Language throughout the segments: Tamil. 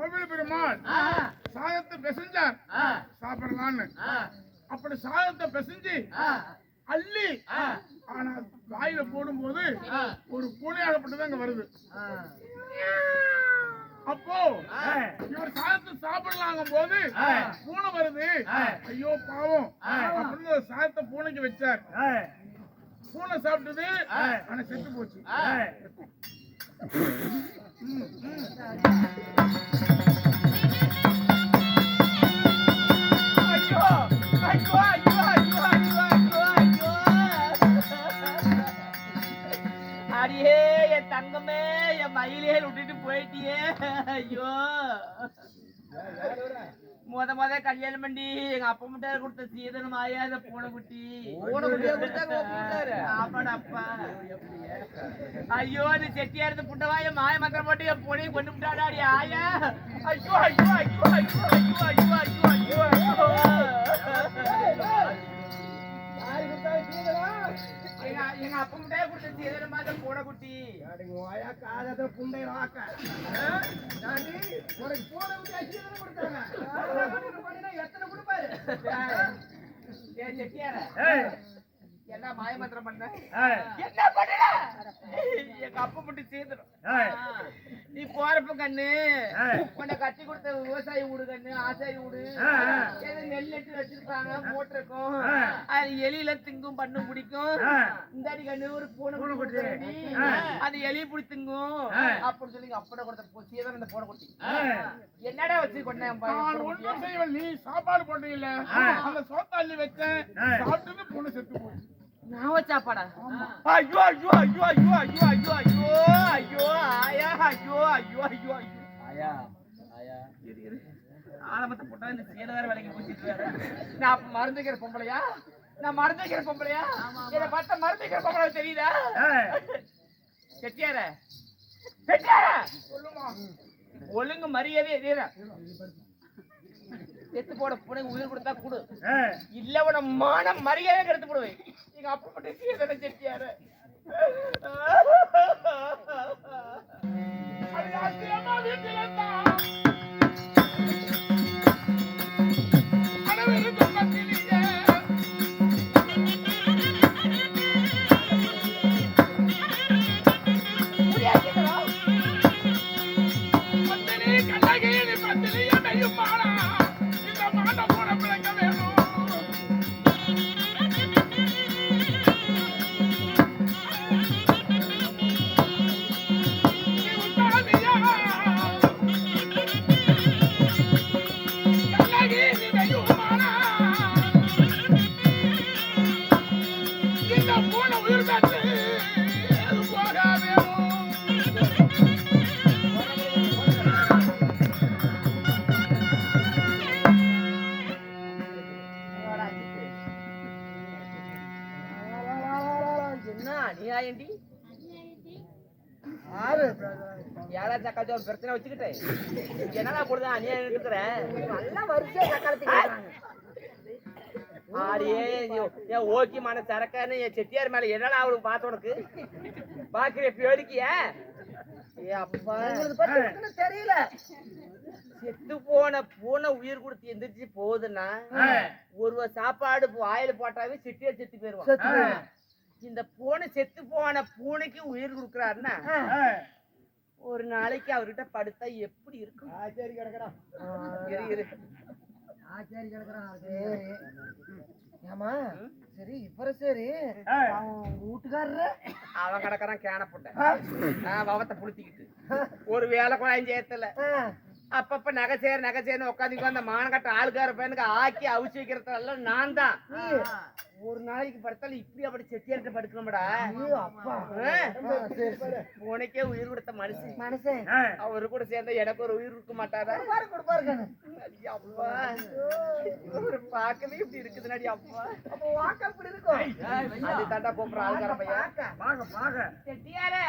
கோவில் பெருமாள். சாதத்தை பிசைஞ்சார். சாப்பிடலான்னு. அப்படி சாதத்தை பிசைஞ்சு அள்ளி ஆனா வாயில போடும்போது ஆ. ஒரு பூனையாகப்பட்டது அங்க வருது. அப்போ. இவர் சாதத்தை சாப்பிடலாங்கும் போது. பூனை வருது. ஐயோ பாவம். அப்படின்னு சாதத்தை பூனைக்கு வச்சார். பூனை சாப்பிட்டது. ஆனா செத்து போச்சு. அடியே என் தங்கமே என் மயிலே விட்டுட்டு போயிட்டியே. ஐயோ. முத முத கல்யாணம் பண்ணி எங்க அப்பா முட்டார் கொடுத்த சீதனம் ஆயா இந்த பூனைக்குட்டி பூனைக்குட்டியா கொடுத்தாங்க, உங்க முட்டாரு? ஆமாடா அப்பா ஐயோ இந்த செட்டியாரத்து புட்டவாய மாய மந்திரம் போட்டு என் பொண்ணையும் கொண்டு விட்டாடாடி ஆயா ஐயோ ஐயோ ஐயோ ஐயோ ஐயோ ஐயோ ஐயோ ஐயோ சீதனா? எங்க அப்பங்கிட்டே கொடுத்து கூட குட்டி. அடங்க ஓயா காதத புண்டை வாக்க. உனக்கு போன விட்டு அச்சு கொடுத்தாங்க? எத்தனை கொடுப்பாரு? செட்டியார. என்ன மாயமந்திரம் பண்ண? மட்டும் சேர்ந்துடும் நீ போறப்ப கண்ணு உன்னை கட்டி கொடுத்த விவசாயி வீடு கண்ணு ஆசாயி வீடு நெல் நெட்டு வச்சிருப்பாங்க போட்டிருக்கோம். அது எலியில திங்கும் பண்ணும் பிடிக்கும். இந்த அடி கண்ணு ஒரு பூனை கொடுத்து அது எலி பிடி திங்கும். அப்படின்னு சொல்லி அப்பட கொடுத்த சீதம் இந்த பூனை கொடுத்தீங்க என்னடா வச்சு கொண்டேன் ஒன்றும் செய்யவில்லை நீ சாப்பாடு போட்டீங்கல்ல அந்த சோத்தாள்ளி வச்சேன். சாப்பிட்டு பூனை செத்து போச்சு. நான் வச்சாப்பாடா ஐயோ ஐயோ ஐயோ ஐயோ ஐயோ ஐயோ ஐயோ ஐயோ ஆயா ஐயோ ஐயோ ஐயோ ஐயோ. ஆயா, ஆயா. இரு, இரு. ஆரம்பத்தை போட்டா இந்த சீன வேற வேலைக்கு போச்சுட்டு வேற. நான் அப்ப மருந்து வைக்கிற பொம்பளையா? நான் மருந்து வைக்கிற பொம்பளையா இதை பார்த்தா மருந்து வைக்கிற பொம்பளை தெரியுதா? செட்டியார செட்டியார சொல்லுமா. ஒழுங்கு மரியாதை எதிர செத்து போட புனை உயிர் கொடுத்தா கொடு. இல்ல உன மான மரியாதை கெடுத்து போடுவேன். எங்க அப்பா மட்டும் செட்டியார ஏழா சக்காச்சும் ஒரு பிரச்சனை வச்சுக்கிட்டேன் என்னடா கொடுத்தா அநியாயம் இருக்கிறேன். நல்லா வரிசையா சக்காலத்துக்கு. ஆடியே என் ஓக்கியமான சரக்கான்னு என் செட்டியார் மேல என்னடா அவளுக்கு பார்த்த உனக்கு? பாக்குற பேடிக்கிய தெரியல. செத்து போன பூனை உயிர் கொடுத்து எந்திரிச்சு போகுதுன்னா. ஒரு சாப்பாடு வாயில போட்டாவே செட்டியார் செத்து போயிருவான். இந்த பூனை செத்து போன பூனைக்கு உயிர் கொடுக்குறாருன்னா ஒரு நாளைக்கு அவர்கிட்ட படுத்தா எப்படி இருக்கும்? ஆச்சேரி கிடக்குறான். ஆச்சேரி கிடக்குறான், சரி. ஏம்மா, சரி இப்ப சரி. அவன் வீட்டுக்காரரு. அவன் கிடக்குறான் கேன போட்ட. வவத்தை புளுத்திக்கிட்டு. ஒரு வேலை குழாயும் சேர்த்தல. அப்பப்ப நகை சேர நகை சேர்னு உட்காந்துக்கு அந்த மானக்கட்ட ஆளுக்கார பையனுக்கு ஆக்கி அவிச்சு வைக்கிறதெல்லாம் நான் தான். ஒரு நாளைக்கு படுத்தாலும் இப்படி அப்படி செட்டியார்கிட்ட படுக்கணும்டா. உனக்கே உயிர் கொடுத்த மனுஷன். மனுஷன். அவரு கூட சேர்ந்தா எனக்கு ஒரு உயிர் இருக்க மாட்டாரா? அப்பா. இவரு பார்க்கவே இப்படி இருக்குது நடி அப்பா. அப்ப வாக்கு அப்படி இருக்கும். அது தாண்டா கூப்பிடுற ஆளுக்கார பையன். பார்க்க. வாங்க வாங்க. செட்டியாரே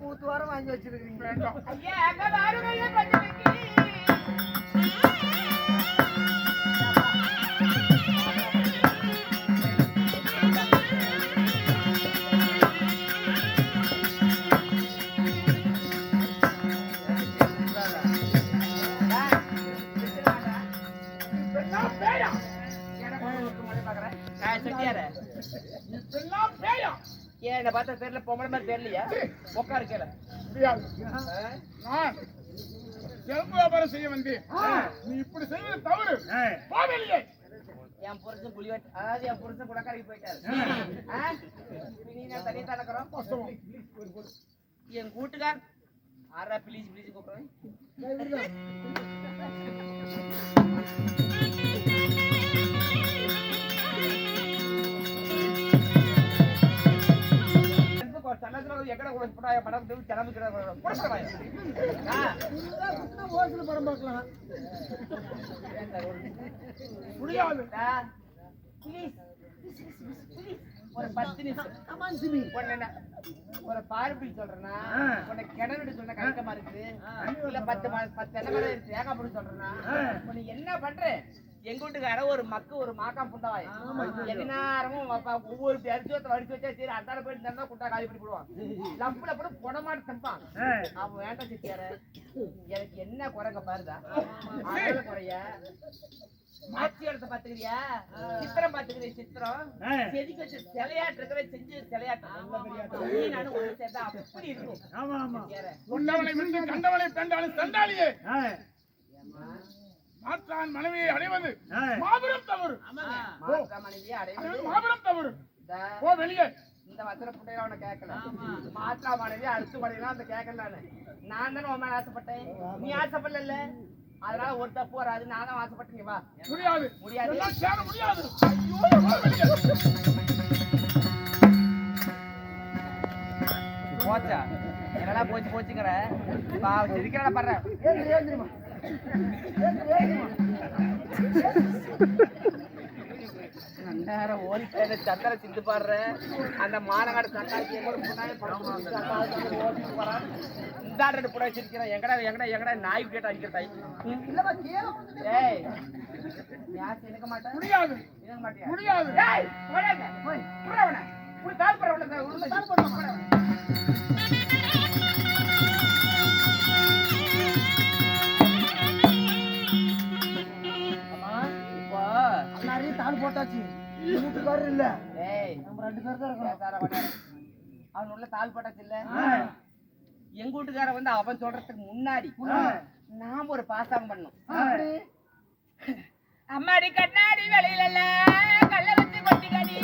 பூத்து வாரம் வாங்கி வச்சிருக்கீங்க. பேயா? ஏன் என்ன பார்த்தா தெரியல பொம்பளை மாதிரி தெரியலையா? உட்காரு கேள முடியாது நான் செருப்பு வியாபாரம் செய்ய வந்தேன். நீ இப்படி செய்வது தவறு. போ வெளியே. என் புருஷன் புலி அதாவது என் புருஷன் குடக்கரைக்கு போயிட்டாரு? நீ நான் தனியா தனக்கிறோம் வாஸ்தவம். என் கூட்டுக்கார். ஆறா ப்ளீஸ் ப்ளீஸ் கூப்பிடுறேன். ఎక్కడ కూడా పడం జనం ఇక్కడ ஓட்டுல படம் பார்க்கலாம் முடியாது ஒரு பத்து நிமிஷம் கமான் சிமி உன்னை நான் ஒரு பார்பிள் சொல்றேன்னா உன்னை கிணறு சொன்ன கணக்கமா இருக்கு இல்ல பத்து ம- பத்து என்ன மரம் இருக்கு தேங்காய் புடி சொல்றேன்னா உன்னை என்ன பண்ற எங்க வீட்டுக்கார ஒரு மக்கு ஒரு மாக்கா புண்டாவாய். எது நேரமும் வப்பா- ஒவ்வொரு அரிசி அடிச்சு வச்சா சரி அந்தால போயிட்டு இருந்தா குட்டா காலி பண்ணி போடுவான் லம்புல போட்டு புடமாட்டு தப்பான் அவன் வேண்டாம் சித்தியார எனக்கு என்ன குறைங்க பாருதா குறைய. மாச்சி இடத்த பாத்துக்கிறியா? சித்திரம் பாத்துக்கிறியா சித்திரம்? செதுக்கி வச்ச சிலையாட்டு இருக்கிற செஞ்சு சிலையாட்டு. நானும் ஒண்ணு சேர்ந்தா அப்படி இருக்கும். விட்டு கண்டவனை பெண்டாலும் சண்டாளியே. மாற்றான் மனைவியை அடைவது மாபெரும் தவறு மனைவியை அடைவது மாபெரும் தவறு போ வெளியே இந்த வசன புட்டையில அவனை கேட்கல மாற்றா மனைவி அடுத்து மனைவிலாம் அந்த கேட்கல நானு தானே உன் மேல ஆசைப்பட்டேன் நீ ஆசைப்படல அதனால ஒரு தப்பு வராது நான் தான் ஆசைப்பட்டீங்க வா முடியாது முடியாது. எல்லாம் சேர முடியாது. போச்சா என்னடா போச்சு போச்சுங்கிற பாவம் சிரிக்கிறடா படுற நேரம் ஓடி சத்திர சிந்து பாடுற அந்த மானகாடு சட்டாக்கி கூட முன்னாடி ஓடிட்டு வரான் இந்த ரெண்டு புடவை சிரிக்கிறேன். எங்கடா எங்கடா எங்கடா நாய் கேட்டு அடிக்கிற தாய் இல்லம்மா கீழே விழுந்துட்டு ஏய் எனக்கு மாட்டேன் முடியாது. எனக்கு மாட்டியா? முடியாது. ஏய் போய். கால் வீட்டுக்காரர் இல்ல. ஏய் நம்ம ரெண்டு பேர் தான் இருக்கோம். அவன் உள்ள தாள் போட்டாச்சு இல்ல எங்க வீட்டுக்கார வந்து அவன் சொல்றதுக்கு முன்னாடி நாம ஒரு பாசாங்கம் பண்ணோம் அம்மாடி கண்ணாடி வெளியில கல்ல வச்சு கொட்டி கடை.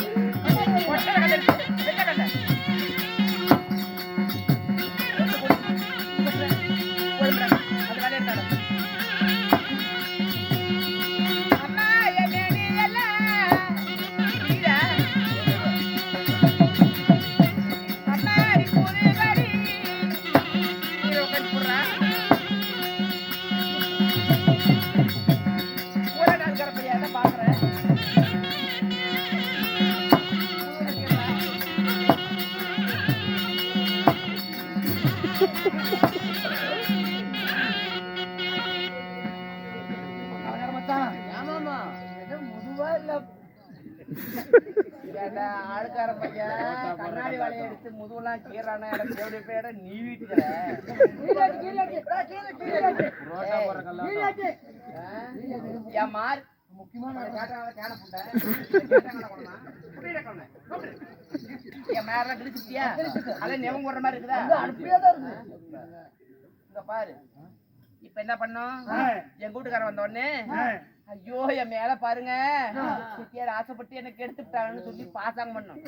ஆளுக்கார பையன் கண்ணாடி வலையை எடுத்து முதுகுலாம் கீறானா போய் இடம் நீ என் மார். முக்கியமான என் மேரெல்லாம் கிழிச்சிட்டியா அதான் போடுற மாதிரி இருக்குதா? அப்படியே தான் இருக்கு. இங்க பாரு. இப்ப என்ன பண்ணோம்? எங்க வீட்டுக்காரன் வந்த உடனே ஐயோ என் மேல பாருங்க. சித்தியார் ஆசைப்பட்டு எனக்கு எடுத்துட்டாங்கன்னு சொல்லி பாசாங்க பண்ணோம்.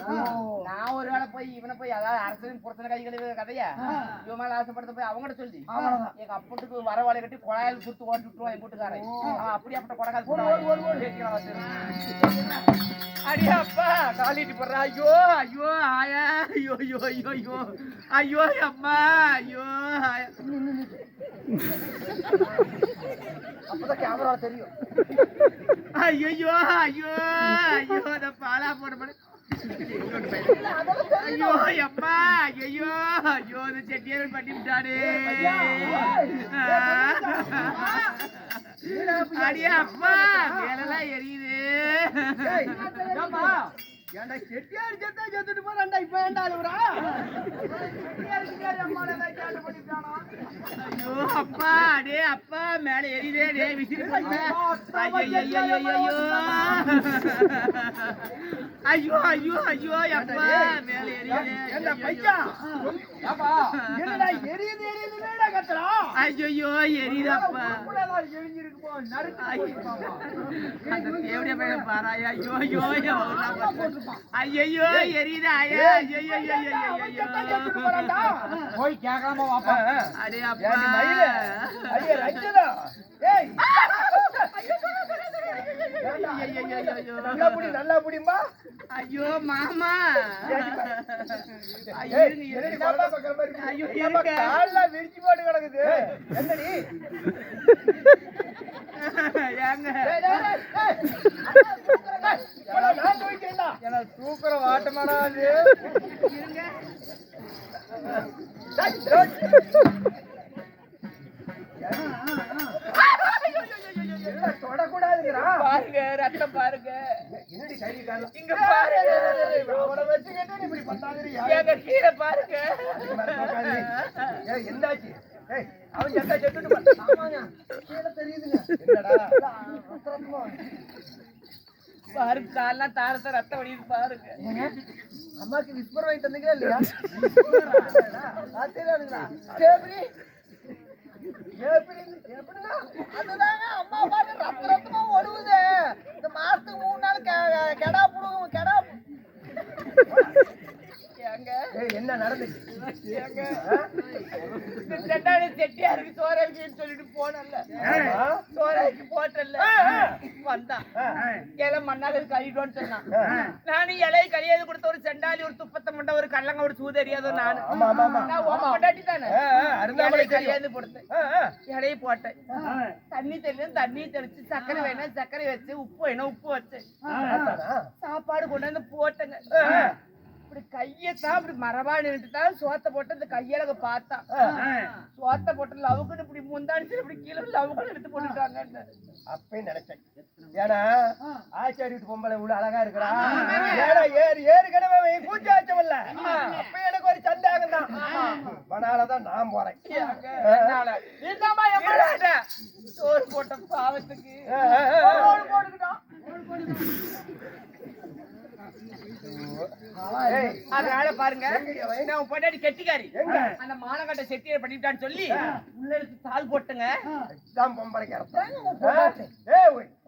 நான் ஒரு வேளை போய் இவனை போய் அதாவது அரசன் புறத்தன கை கழுவி கதையா இவன் மேல ஆசைப்படுத்த போய் அவங்கள்ட்ட சொல்லி எங்க அப்பட்டுக்கு வரவாளை கட்டி குழாயில் சுத்து ஓட்டி விட்டுருவான் எங்க வீட்டுக்காரன். அவன் அப்படி அப்பட்ட கொடகாது அடியா அப்பா காலிட்டு போடுறா. ஐயோ ஐயோ ஆயா. ஐயோ ஐயோ ஐயோ ஐயோ. ஐயோ அம்மா. ஐயோ ஆயா. அப்பதான் கேமரா தெரியும். ஐயோ ஐயோ ஐயோ இந்த பாலா போட போட ஐயோ அப்பா ஐயோ ஐயோ இந்த செட்டியார் பண்ணி அடியே அப்பா எரியுது? ஏன்டா செட்டியார் செத்தா செத்துட்டு போறான்டா இப்ப ஏன்டா அழுவுறா ஐயோ அப்பா அடே அப்பா மேல எரியுதே டே விசிறி ஐயோ ஐயோ ஐயோ ஐயோ அப்பா மேல எரியுதே. ஏண்டா பையா ஏப்பா? என்னடா எரியுது எரியுதுடா கத்துறா? ஐயோ எரியுதப்பா. எரிஞ்சிருக்கு போ நறுக்கு போயிருப்பாமா. அந்த தேவடிய பையன் பாரு ஐயோ ஐயோ ஐயோ எரியுது ஐயா ஐயோ. போய் கேட்காம வாப்பா அடே அப்பா. ஏய். ஐயோ, ஐயோ, ஐயோ. நல்லா புடி, நல்லா புடிம்பா. ஐயோ மாமா ஐயோ என்னடி மாதிரி. கால்லாம் விரிச்சு போட்டு கிடக்குது. என்னடி? தூக்குற வாட்டமாடா அது. இருங்க டேய், டேய். என்ன தொடக்கூடாதுங்கிறா? பாருங்க ரத்தம் பாருங்க என்னடி கை காலம்? இங்க பாருங்க அவனை இப்படி கீழே பாருங்க என்னாச்சு? ஏய், அவன் செத்துட்டு. ஆமாங்க. கீழே தெரியுதுங்க. என்னடா? கால்லாம் தாரத்தை ரத்தம் வடியுது பாருங்க அம்மாக்கு விஸ்பர் வாங்கி தந்தீங்களா இல்லையா எப்படின்னா அதுதாங்க அம்மா பாட்டு ரத்த ரத்தமா ஒழுகுது இந்த மாசத்துக்கு மூணு நாள் கெடா புடுங்க கெடா ஏங்க ஏய் என்ன நடந்துச்சு? செட்டியாருக்கு சோறாக்கின்னு சொல்லிட்டு போனல? சோறாக்கி போட்டல. வந்தான் இலை மண்ணாக கழிட்டோன்னு சொன்னான். நானும் இலையை கழியாது கொடுத்த ஒரு செண்டாலி ஒரு துப்பத்தை மண்டை ஒரு கல்லங்க ஒரு சூதறியாதோ நானு. பொண்டாட்டி தானே. தெரியும். கழியாது கொடுத்தேன். இலையை போட்டேன். தண்ணி தெளிச்சு தண்ணி தெளிச்சு சர்க்கரை வேணா சர்க்கரை வச்சு உப்பு வேணா உப்பு அதானா? சாப்பாடு கொண்டு வந்து போட்டேங்க. இப்படி கையத்தான் இப்படி மரபா நின்றுட்டு தான் சோத்த போட்டு இந்த கையழக பார்த்தா. ஆ. சோத்த போட்டு லவுக்குன்னு இப்படி முந்தாடிச்சு இப்படி கீழே லவுக்குன்னு எடுத்து போட்டுட்டாங்க அப்பயும் நினைச்சேன். ஏன்னா ஆச்சாரி வீட்டு பொம்பளை இவ்வளவு அழகா இருக்கிறா ஏன்னா ஏறு ஏற்கனவே கூச்சாச்சம் இல்ல. அப்ப எனக்கு ஒரு சந்தேகம் தான் பனாலதான் நான் போறேன். சோறு போட்ட பாவத்துக்கு. போட்டுக்கிட்டோம். அதனால பாருங்க? நான் கெட்டிக்காரி. எங்க? அந்த மானகட்ட செட்டியை பண்ணிட்டான்னு சொல்லி உள்ள எடுத்து தாள் போட்டுங்க.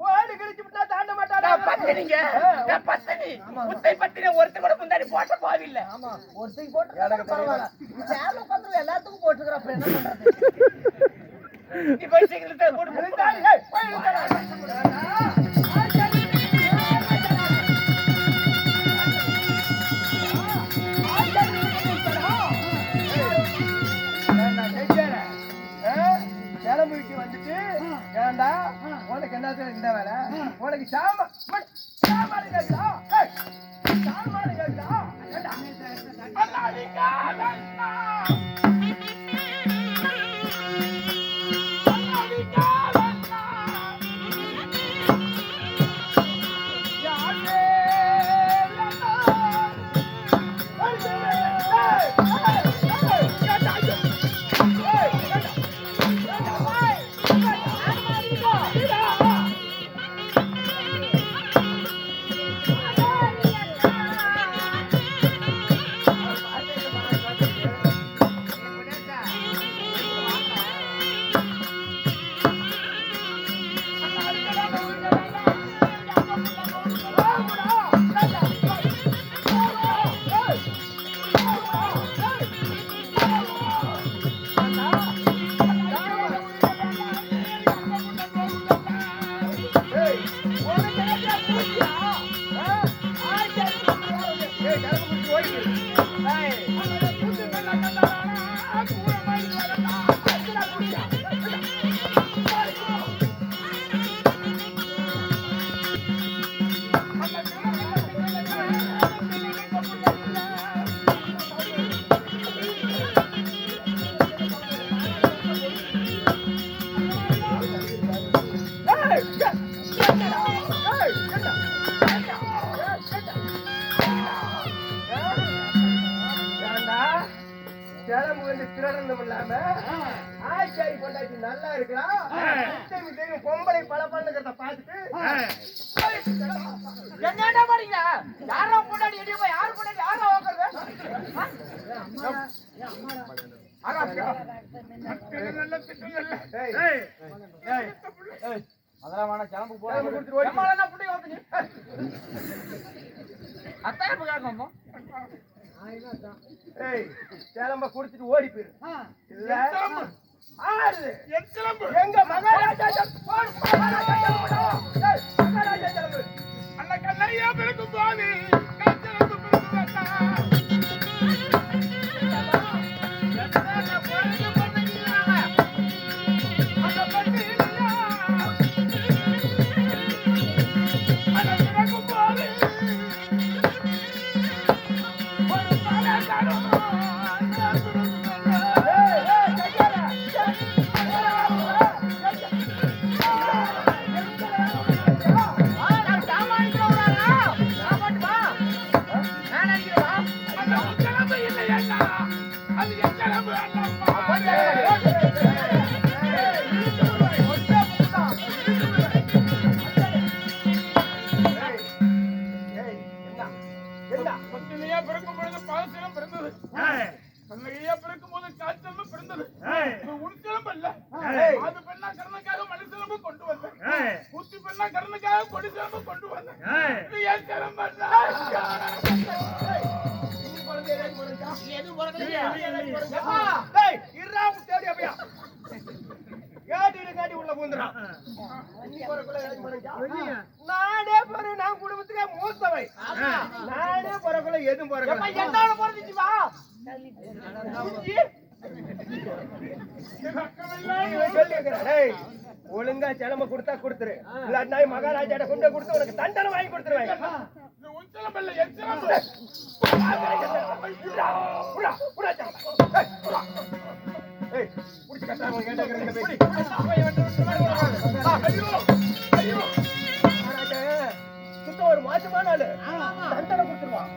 கோழி கிழிச்சு விட்டா தாண்ட மாட்டாடா பத்தினிங்க. பத்தினி. முத்தை பத்தினி ஒருத்தர் கூட முந்தாடி போட்ட பாவில்ல ஒருத்தைக்கு போட்டு பரவாயில்ல. சேர்ல உட்காந்து எல்லாத்துக்கும் போட்டுக்கிற அப்ப என்ன பண்றது? நீ போய் சீக்கிரத்தை போட்டு உனக்கு இந்த வேலை உனக்கு சாமா உனக்கு சாமானு கேக்குதா? சாமானு தெரியும் பொம்பளை பல பண்ணுகிறத பார்த்துட்டு என்னடா பாருங்க யாரோ பொண்டாடி எடி போய் யார் பொண்டாடி யாரோ ஏய், அதெல்லாம் கிளம்பு போய் கேட்கணும் ஏய், கிளம்ப கொடுத்துட்டு ஓடி போயிரு. இல்ல. ஆறு. எங்க மகாராஜா மகாராஜா. அந்த கண்ணையா பிறக்கும் போது என்ன? பத்தினியா பிறக்கும் பொழுது பாலசிலம் பிறந்தது கண்ணகையா பிறக்கும் போது காய்ச்சலும் பிறந்தது அல்ல. அது பெண்ணா கருணுக்காக சிலம்பு கொண்டு வந்தேன் குத்தி பெண்ணா கருணுக்காக கொடி சிலம்பு கொண்டு வந்தேன் ஏன் குழந்தையா? எது இருடா, தேடி அப்படியா? கேட்டி உள்ள பூந்துறான். நானே பாரு, நான் குடும்பத்துக்கே. நானே போறக்குள்ள எதுவும் போறக்குள்ள. என்னோட பிறந்துச்சு வா? ஒழுங்கா சிலம்ப கொடுத்தா கொடுத்துரு. இல்லாட்டினா மகாராஜாட்ட கொண்டு கொடுத்து உனக்கு தண்டனை வாங்கி கொடுத்துருவேன். ஒரு ஆளு. கொடுத்துருவான்.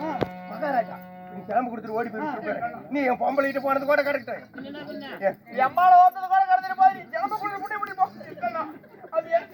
மகாராஜா, நீ கிளம்பு கொடுத்துட்டு ஓடி போய் நீ என் பொம்பளைட்டு போனது கூட கரெக்ட் எம்மால வந்தது கூட கடத்திட்டு போய் ஜலம குடி முடி முடி போ அது என்